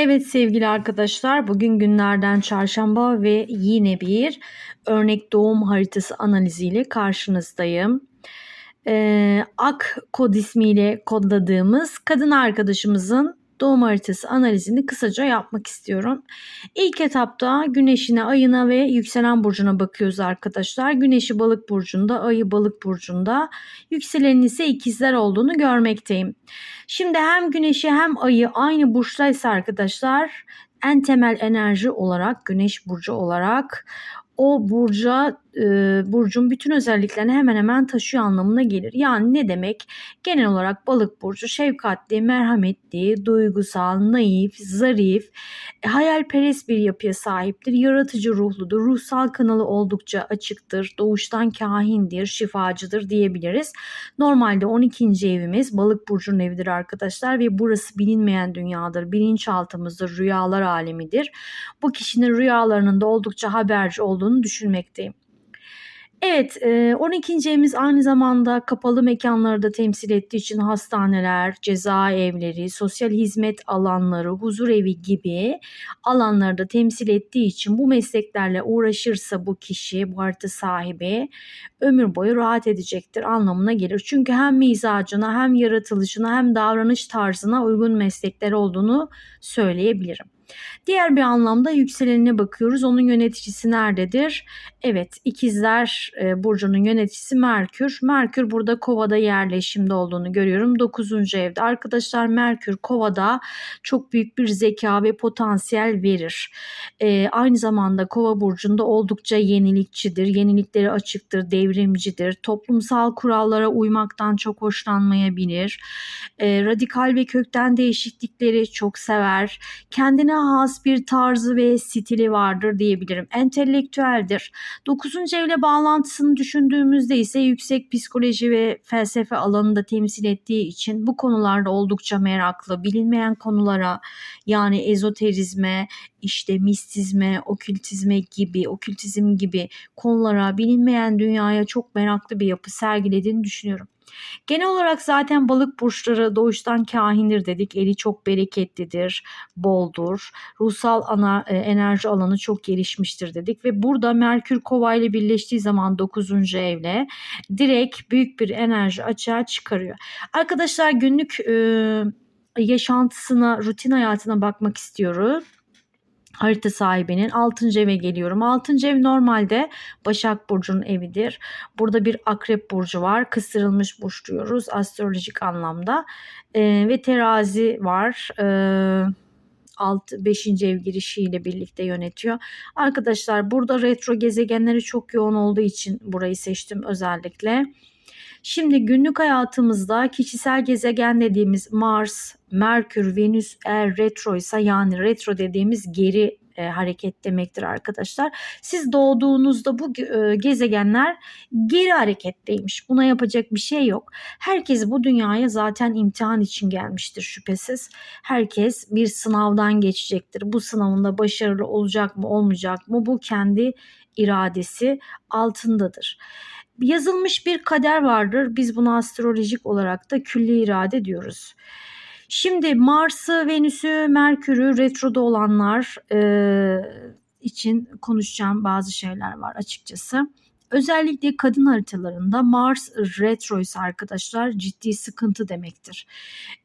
Evet sevgili arkadaşlar bugün günlerden çarşamba ve yine bir örnek doğum haritası analiziyle karşınızdayım. Ee, Ak kod ismiyle kodladığımız kadın arkadaşımızın doğum haritası analizini kısaca yapmak istiyorum. İlk etapta güneşine, ayına ve yükselen burcuna bakıyoruz arkadaşlar. Güneşi balık burcunda, ayı balık burcunda, yükselenin ise ikizler olduğunu görmekteyim. Şimdi hem güneşi hem ayı aynı burçtaysa arkadaşlar en temel enerji olarak güneş burcu olarak o burca e, burcun bütün özelliklerini hemen hemen taşıyor anlamına gelir. Yani ne demek? Genel olarak balık burcu şefkatli, merhametli, duygusal, naif, zarif, e, hayalperest bir yapıya sahiptir. Yaratıcı ruhludur. Ruhsal kanalı oldukça açıktır. Doğuştan kahindir, şifacıdır diyebiliriz. Normalde 12. evimiz balık burcunun evidir arkadaşlar ve burası bilinmeyen dünyadır. Bilinçaltımızdır, rüyalar alemidir. Bu kişinin rüyalarının da oldukça haberci olduğunu düşünmekteyim. Evet, 12. evimiz aynı zamanda kapalı mekanları da temsil ettiği için hastaneler, cezaevleri, sosyal hizmet alanları, huzur evi gibi alanları da temsil ettiği için bu mesleklerle uğraşırsa bu kişi, bu harita sahibi ömür boyu rahat edecektir anlamına gelir. Çünkü hem mizacına hem yaratılışına hem davranış tarzına uygun meslekler olduğunu söyleyebilirim. Diğer bir anlamda yükselenine bakıyoruz. Onun yöneticisi nerededir? Evet ikizler e, burcunun yöneticisi Merkür. Merkür burada kovada yerleşimde olduğunu görüyorum. 9. evde. Arkadaşlar Merkür kovada çok büyük bir zeka ve potansiyel verir. E, aynı zamanda kova burcunda oldukça yenilikçidir. Yenilikleri açıktır, devrimcidir. Toplumsal kurallara uymaktan çok hoşlanmayabilir. E, radikal ve kökten değişiklikleri çok sever. Kendine has bir tarzı ve stili vardır diyebilirim. Entelektüeldir. 9. evle bağlantısını düşündüğümüzde ise yüksek psikoloji ve felsefe alanında temsil ettiği için bu konularda oldukça meraklı. Bilinmeyen konulara yani ezoterizme, işte mistizme, okültizme gibi, okültizm gibi konulara, bilinmeyen dünyaya çok meraklı bir yapı sergilediğini düşünüyorum. Genel olarak zaten balık burçları doğuştan kahindir dedik. Eli çok bereketlidir, boldur. Ruhsal ana e, enerji alanı çok gelişmiştir dedik ve burada Merkür Kova ile birleştiği zaman 9. evle direkt büyük bir enerji açığa çıkarıyor. Arkadaşlar günlük e, yaşantısına, rutin hayatına bakmak istiyoruz harita sahibinin 6. eve geliyorum. 6. ev normalde Başak Burcu'nun evidir. Burada bir Akrep Burcu var. Kısırılmış burç diyoruz astrolojik anlamda. Ee, ve terazi var. Ee, alt 5. ev girişiyle birlikte yönetiyor. Arkadaşlar burada retro gezegenleri çok yoğun olduğu için burayı seçtim özellikle. Şimdi günlük hayatımızda kişisel gezegen dediğimiz Mars, Merkür, Venüs eğer retro ise yani retro dediğimiz geri e, hareket demektir arkadaşlar. Siz doğduğunuzda bu e, gezegenler geri hareketteymiş. Buna yapacak bir şey yok. Herkes bu dünyaya zaten imtihan için gelmiştir şüphesiz. Herkes bir sınavdan geçecektir. Bu sınavında başarılı olacak mı olmayacak mı bu kendi iradesi altındadır yazılmış bir kader vardır. Biz bunu astrolojik olarak da külli irade diyoruz. Şimdi Mars'ı, Venüs'ü, Merkür'ü retroda olanlar e, için konuşacağım bazı şeyler var açıkçası. Özellikle kadın haritalarında Mars retro arkadaşlar ciddi sıkıntı demektir.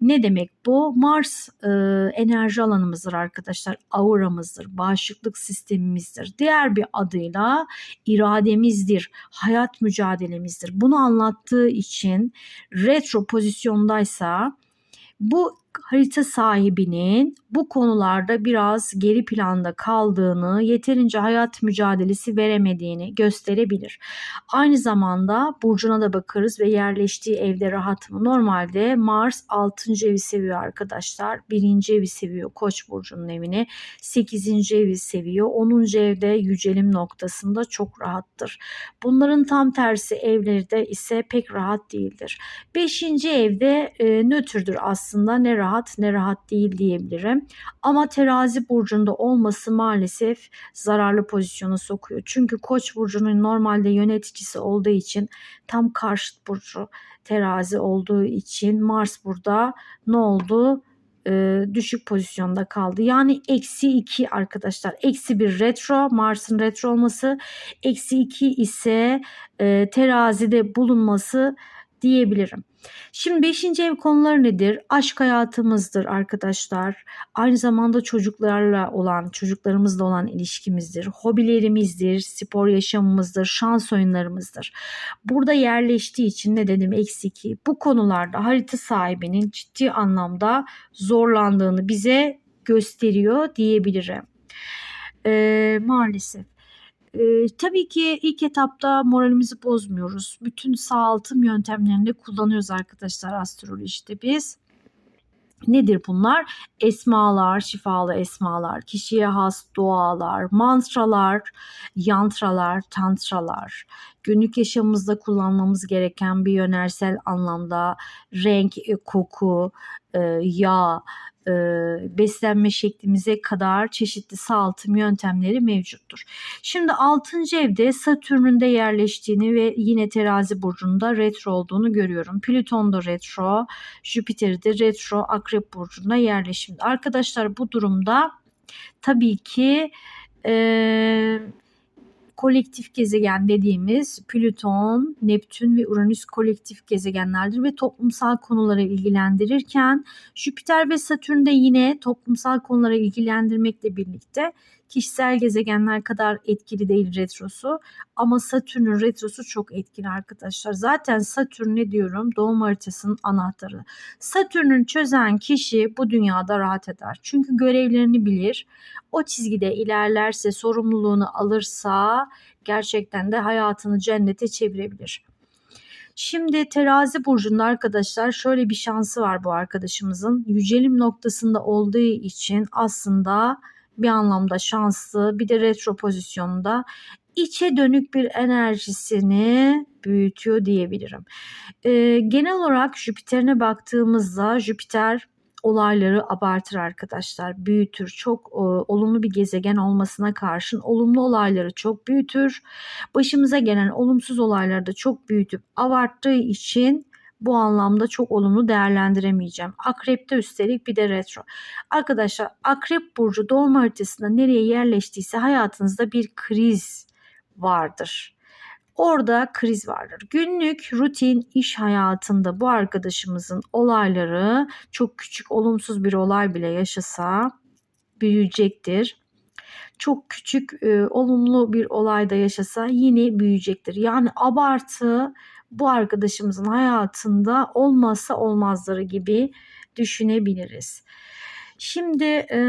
Ne demek bu? Mars e, enerji alanımızdır arkadaşlar. Auramızdır, bağışıklık sistemimizdir. Diğer bir adıyla irademizdir, hayat mücadelemizdir. Bunu anlattığı için retro pozisyondaysa bu harita sahibinin bu konularda biraz geri planda kaldığını, yeterince hayat mücadelesi veremediğini gösterebilir. Aynı zamanda burcuna da bakarız ve yerleştiği evde rahat mı? Normalde Mars 6. evi seviyor arkadaşlar. 1. evi seviyor Koç burcunun evini. 8. evi seviyor. 10. evde yücelim noktasında çok rahattır. Bunların tam tersi evleri de ise pek rahat değildir. 5. evde e, nötrdür aslında ne rahat ne rahat değil diyebilirim. Ama terazi burcunda olması maalesef zararlı pozisyona sokuyor. Çünkü koç burcunun normalde yöneticisi olduğu için tam karşıt burcu terazi olduğu için Mars burada ne oldu? e, düşük pozisyonda kaldı. Yani eksi 2 arkadaşlar. Eksi bir retro Mars'ın retro olması. Eksi 2 ise e, terazide bulunması diyebilirim. Şimdi 5. ev konuları nedir? Aşk hayatımızdır arkadaşlar. Aynı zamanda çocuklarla olan, çocuklarımızla olan ilişkimizdir. Hobilerimizdir, spor yaşamımızdır, şans oyunlarımızdır. Burada yerleştiği için ne dedim eksiki. Bu konularda harita sahibinin ciddi anlamda zorlandığını bize gösteriyor diyebilirim. Ee, maalesef. Ee, tabii ki ilk etapta moralimizi bozmuyoruz. Bütün sağaltım yöntemlerini kullanıyoruz arkadaşlar astrolojide biz. Nedir bunlar? Esmalar, şifalı esmalar, kişiye has dualar, mantralar, yantralar, tantralar, günlük yaşamımızda kullanmamız gereken bir yönersel anlamda renk, e, koku, e, yağ, e, beslenme şeklimize kadar çeşitli sağaltım yöntemleri mevcuttur. Şimdi 6. evde Satürn'ün de yerleştiğini ve yine terazi burcunda retro olduğunu görüyorum. Plüton da retro, Jüpiter de retro akrep burcunda yerleşimde. Arkadaşlar bu durumda tabii ki e, kolektif gezegen dediğimiz Plüton, Neptün ve Uranüs kolektif gezegenlerdir ve toplumsal konulara ilgilendirirken Jüpiter ve Satürn de yine toplumsal konulara ilgilendirmekle birlikte kişisel gezegenler kadar etkili değil retrosu ama Satürn'ün retrosu çok etkili arkadaşlar. Zaten Satürn ne diyorum doğum haritasının anahtarı. Satürn'ün çözen kişi bu dünyada rahat eder. Çünkü görevlerini bilir. O çizgide ilerlerse, sorumluluğunu alırsa gerçekten de hayatını cennete çevirebilir. Şimdi terazi burcunda arkadaşlar şöyle bir şansı var bu arkadaşımızın. Yücelim noktasında olduğu için aslında bir anlamda şanslı bir de retro pozisyonunda içe dönük bir enerjisini büyütüyor diyebilirim. Ee, genel olarak Jüpiter'ine baktığımızda Jüpiter olayları abartır arkadaşlar. Büyütür. Çok e, olumlu bir gezegen olmasına karşın olumlu olayları çok büyütür. Başımıza gelen olumsuz olayları da çok büyütüp abarttığı için bu anlamda çok olumlu değerlendiremeyeceğim. Akrep'te üstelik bir de retro. Arkadaşlar Akrep burcu doğum haritasında nereye yerleştiyse hayatınızda bir kriz vardır. Orada kriz vardır. Günlük rutin iş hayatında bu arkadaşımızın olayları çok küçük olumsuz bir olay bile yaşasa büyüyecektir. Çok küçük e, olumlu bir olayda yaşasa yine büyüyecektir. Yani abartı bu arkadaşımızın hayatında olmazsa olmazları gibi düşünebiliriz. Şimdi e,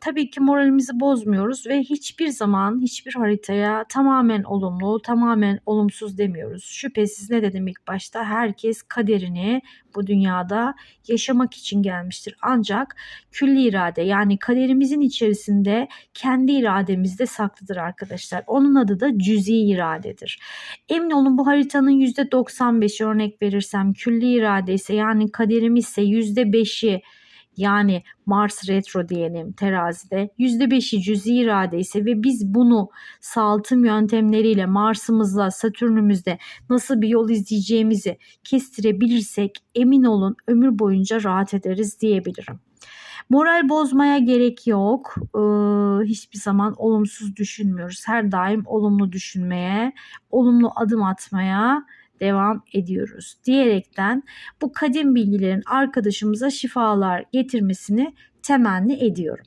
tabii ki moralimizi bozmuyoruz ve hiçbir zaman hiçbir haritaya tamamen olumlu, tamamen olumsuz demiyoruz. Şüphesiz ne dedim ilk başta herkes kaderini bu dünyada yaşamak için gelmiştir. Ancak külli irade yani kaderimizin içerisinde kendi irademizde saklıdır arkadaşlar. Onun adı da cüzi iradedir. Emin olun bu haritanın %95'i örnek verirsem külli irade ise yani kaderimiz ise %5'i yani Mars retro diyelim terazide %5'i cüzi irade ise ve biz bunu sağaltım yöntemleriyle Mars'ımızla Satürn'ümüzde nasıl bir yol izleyeceğimizi kestirebilirsek emin olun ömür boyunca rahat ederiz diyebilirim. Moral bozmaya gerek yok. Ee, hiçbir zaman olumsuz düşünmüyoruz. Her daim olumlu düşünmeye, olumlu adım atmaya devam ediyoruz diyerekten bu kadim bilgilerin arkadaşımıza şifalar getirmesini temenni ediyorum.